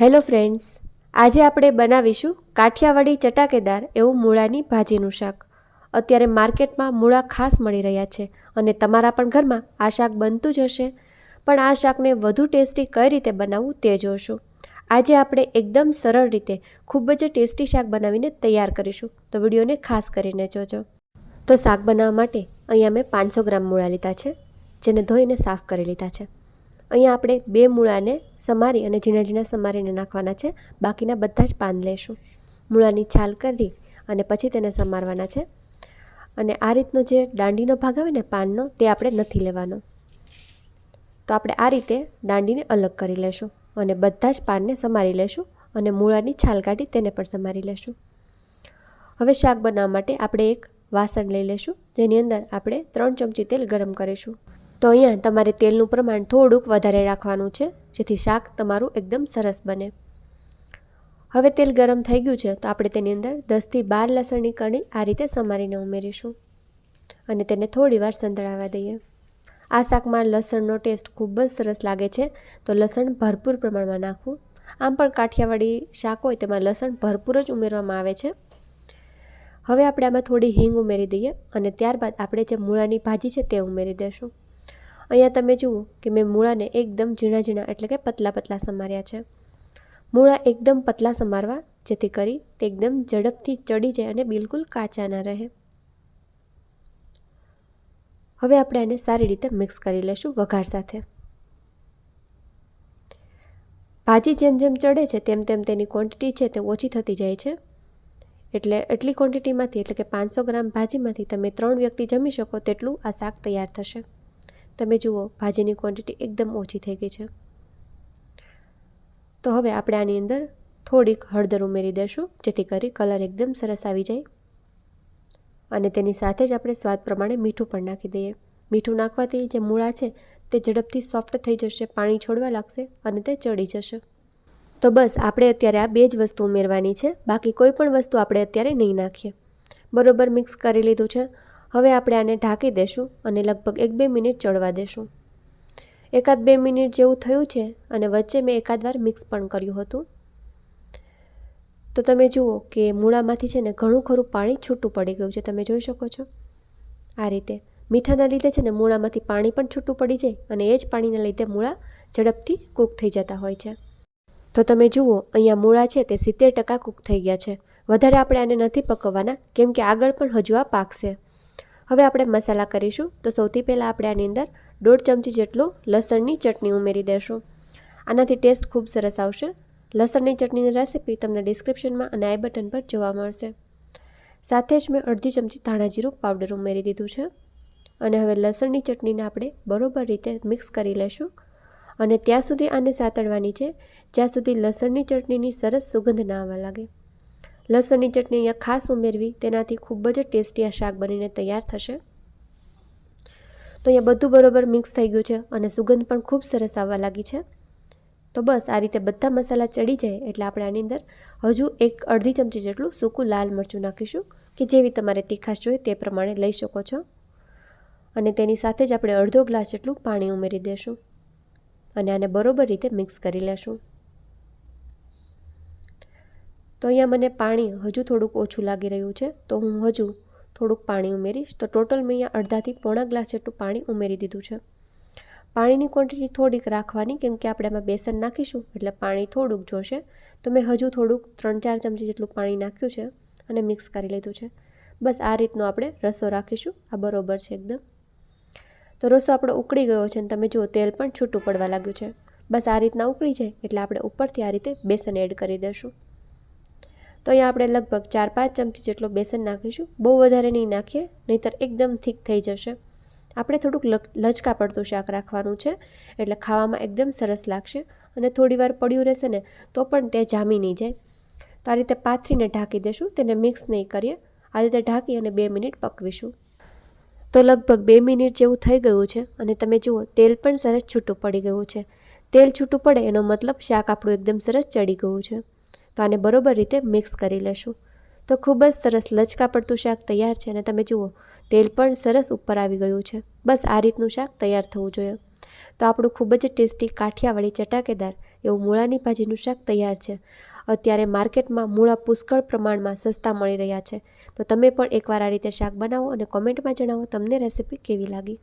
Hello friends, આજે આપણે બનાવીશું કાઠિયાવાડી ચટાકેદાર એવું મૂળાની ભાજીનું શાક. અત્યારે માર્કેટમાં મૂળા ખાસ મળી રહ્યા છે અને તમારા પણ ઘરમાં આ શાક બનતું જ હશે. પણ આ શાકને વધુ ટેસ્ટી કઈ રીતે બનાવવું તે જોશું. આજે આપણે એકદમ સરળ રીતે ખૂબ જ ટેસ્ટી શાક બનાવીને તૈયાર કરીશું. તો વિડીયોને ખાસ કરીને જોજો. તો શાક બનાવવા માટે અહીંયા મેં પાંચસો ગ્રામ મૂળા લીધા છે, જેને ધોઈને સાફ કરી લીધા છે. અહીંયા આપણે બે મૂળાને સમારી અને ઝીણા ઝીણા સમારીને નાખવાના છે. બાકીના બધા જ પાન લેશું. મૂળાની છાલ કરી અને પછી તેને સમારવાના છે. અને આ રીતનો જે દાંડીનો ભાગ આવે ને પાનનો, તે આપણે નથી લેવાનો. તો આપણે આ રીતે દાંડીને અલગ કરી લેશું અને બધા જ પાનને સમારી લેશું અને મૂળાની છાલ કાઢી તેને પણ સમારી લેશું. હવે શાક બનાવવા માટે આપણે એક વાસણ લઈ લેશું, જેની અંદર આપણે ત્રણ ચમચી તેલ ગરમ કરીશું. તો અહીંયા તમારે તેલનું પ્રમાણ થોડુંક વધારે રાખવાનું છે, જેથી શાક તમારું એકદમ સરસ બને. હવે તેલ ગરમ થઈ ગયું છે, તો આપણે તેની અંદર દસથી બાર લસણની કણી આ રીતે સમારીને ઉમેરીશું અને તેને થોડી વાર સંતળાવવા દઈએ. આ શાકમાં લસણનો ટેસ્ટ ખૂબ જ સરસ લાગે છે, તો લસણ ભરપૂર પ્રમાણમાં નાખવું. આમ પણ કાઠિયાવાડી શાક હોય તેમાં લસણ ભરપૂર જ ઉમેરવામાં આવે છે. હવે આપણે આમાં થોડી હિંગ ઉમેરી દઈએ અને ત્યારબાદ આપણે જે મૂળાની ભાજી છે તે ઉમેરી દઈશું અહીંયા તમે જુઓ કે મેં મૂળાને એકદમ ઝીણા ઝીણા એટલે કે પતલા પતલા સમાર્યા છે. મૂળા એકદમ પતલા સમારવા, જેથી કરી તે એકદમ ઝડપથી ચડી જાય અને બિલકુલ કાચા ન રહે. હવે આપણે આને સારી રીતે મિક્સ કરી લઈશું વઘાર સાથે. ભાજી જેમ જેમ ચડે છે, તેમ તેમ તેની ક્વોન્ટિટી છે તે ઓછી થતી જાય છે. એટલે એટલી ક્વોન્ટિટીમાંથી એટલે કે પાંચસો ગ્રામ ભાજીમાંથી તમે ત્રણ વ્યક્તિ જમી શકો તેટલું આ શાક તૈયાર થશે. તમે જુઓ, ભાજીની ક્વોન્ટિટી એકદમ ઓછી થઈ ગઈ છે. તો હવે આપણે આની અંદર થોડીક હળદર ઉમેરી દઈશું, જેથી કરી કલર એકદમ સરસ આવી જાય. અને તેની સાથે જ આપણે સ્વાદ પ્રમાણે મીઠું પણ નાખી દઈએ. મીઠું નાખવાથી જે મૂળા છે, તે ઝડપથી સોફ્ટ થઈ જશે, પાણી છોડવા લાગશે અને તે ચડી જશે. તો બસ, આપણે અત્યારે આ બે જ વસ્તુ ઉમેરવાની છે. બાકી કોઈ પણ વસ્તુ આપણે અત્યારે નહીં નાખીએ. બરોબર મિક્સ કરી લીધું છે. હવે આપણે આને ઢાંકી દેશું અને લગભગ એક બે મિનિટ ચડવા દેશું. એકાદ બે મિનિટ જેવું થયું છે અને વચ્ચે મેં એકાદ વાર મિક્સ પણ કર્યું હતું. તો તમે જુઓ કે મૂળામાંથી છે ને ઘણું ખરું પાણી છૂટું પડી ગયું છે. તમે જોઈ શકો છો? આ રીતે. મીઠાના લીધે છે ને મૂળામાંથી પાણી પણ છૂટું પડી જાય અને એ જ પાણીના લીધે મૂળા ઝડપથી કૂક થઈ જતા હોય છે. તો તમે જુઓ, અહીંયા મૂળા છે તે સિત્તેર ટકા કૂક થઈ ગયા છે. વધારે આપણે આને નથી પકવવાના, કેમ કે આગળ પણ હજુ આ પાકશે હવે આપણે મસાલા કરીશું. તો સૌથી પહેલાં આપણે આની અંદર દોઢ ચમચી જેટલું લસણની ચટણી ઉમેરી દેશું. આનાથી ટેસ્ટ ખૂબ સરસ આવશે. લસણની ચટણીની રેસીપી તમને ડિસ્ક્રિપ્શનમાં અને આઈ બટન પર જોવા મળશે. સાથે જ મેં અડધી ચમચી ધાણા જીરું પાવડર ઉમેરી દીધું છે. અને હવે લસણની ચટણીને આપણે બરોબર રીતે મિક્સ કરી લેશું. અને ત્યાં સુધી આને સાતળવાની છે, જ્યાં સુધી લસણની ચટણીની સરસ સુગંધ ના આવવા લાગે. લસણની ચટણી અહીંયા ખાસ ઉમેરવી, તેનાથી ખૂબ જ ટેસ્ટી આ શાક બનીને તૈયાર થશે. તો અહીંયા બધું બરોબર મિક્સ થઈ ગયું છે અને સુગંધ પણ ખૂબ સરસ આવવા લાગી છે. તો બસ, આ રીતે બધા મસાલા ચડી જાય એટલે આપણે આની અંદર હજુ એક અડધી ચમચી જેટલું સૂકું લાલ મરચું નાખીશું, કે જેવી તમારે તીખાશ જોઈએ તે પ્રમાણે લઈ શકો છો. અને તેની સાથે જ આપણે અડધો ગ્લાસ જેટલું પાણી ઉમેરી દઈશું અને આને બરોબર રીતે મિક્સ કરી લેશું. તો અહીંયા મને પાણી હજુ થોડુંક ઓછું લાગી રહ્યું છે, તો હું હજુ થોડુંક પાણી ઉમેરીશ. તો ટોટલ મેં અહીંયા અડધાથી પોણા ગ્લાસ જેટલું પાણી ઉમેરી દીધું છે. પાણીની ક્વોન્ટિટી થોડીક રાખવાની, કેમ કે આપણે એમાં બેસન નાખીશું, એટલે પાણી થોડુંક જોશે. તો મેં હજુ થોડુંક ત્રણ ચાર ચમચી જેટલું પાણી નાખ્યું છે અને મિક્સ કરી લીધું છે. બસ આ રીતનો આપણે રસો રાખીશું. આ બરોબર છે એકદમ. તો રસો આપણો ઉકળી ગયો છે અને તમે જુઓ, તેલ પણ છૂટું પડવા લાગ્યું છે. બસ આ રીતના ઉકળી જાય, એટલે આપણે ઉપરથી આ રીતે બેસન એડ કરી દઈશું તો અહીંયા આપણે લગભગ ચાર પાંચ ચમચી જેટલો બેસન નાખીશું. બહુ વધારે નહીં નાખીએ, નહીંતર એકદમ થીક થઈ જશે. આપણે થોડુંક લચકા પડતું શાક રાખવાનું છે, એટલે ખાવામાં એકદમ સરસ લાગશે અને થોડી વાર પડ્યું રહેશે ને, તો પણ તે જામી નહીં જાય. તો આ રીતે પાથરીને ઢાંકી દેશું, તેને મિક્સ નહીં કરીએ. આ રીતે ઢાંકી અને બે મિનિટ પકવીશું. તો લગભગ બે મિનિટ જેવું થઈ ગયું છે અને તમે જુઓ, તેલ પણ સરસ છૂટું પડી ગયું છે. તેલ છૂટું પડે એનો મતલબ શાક આપણું એકદમ સરસ ચડી ગયું છે. તો આને બરોબર રીતે મિક્સ કરી લેશું. તો ખૂબ જ સરસ લચકા પડતું શાક તૈયાર છે અને તમે જુઓ, તેલ પણ સરસ ઉપર આવી ગયું છે. બસ આ રીતનું શાક તૈયાર થવું જોઈએ. તો આપણું ખૂબ જ ટેસ્ટી કાઠિયાવાડી ચટાકેદાર એવું મૂળાની ભાજીનું શાક તૈયાર છે. અત્યારે માર્કેટમાં મૂળા પુષ્કળ પ્રમાણમાં સસ્તા મળી રહ્યા છે. તો તમે પણ એકવાર આ રીતે શાક બનાવો અને કોમેન્ટમાં જણાવો તમને રેસીપી કેવી લાગી.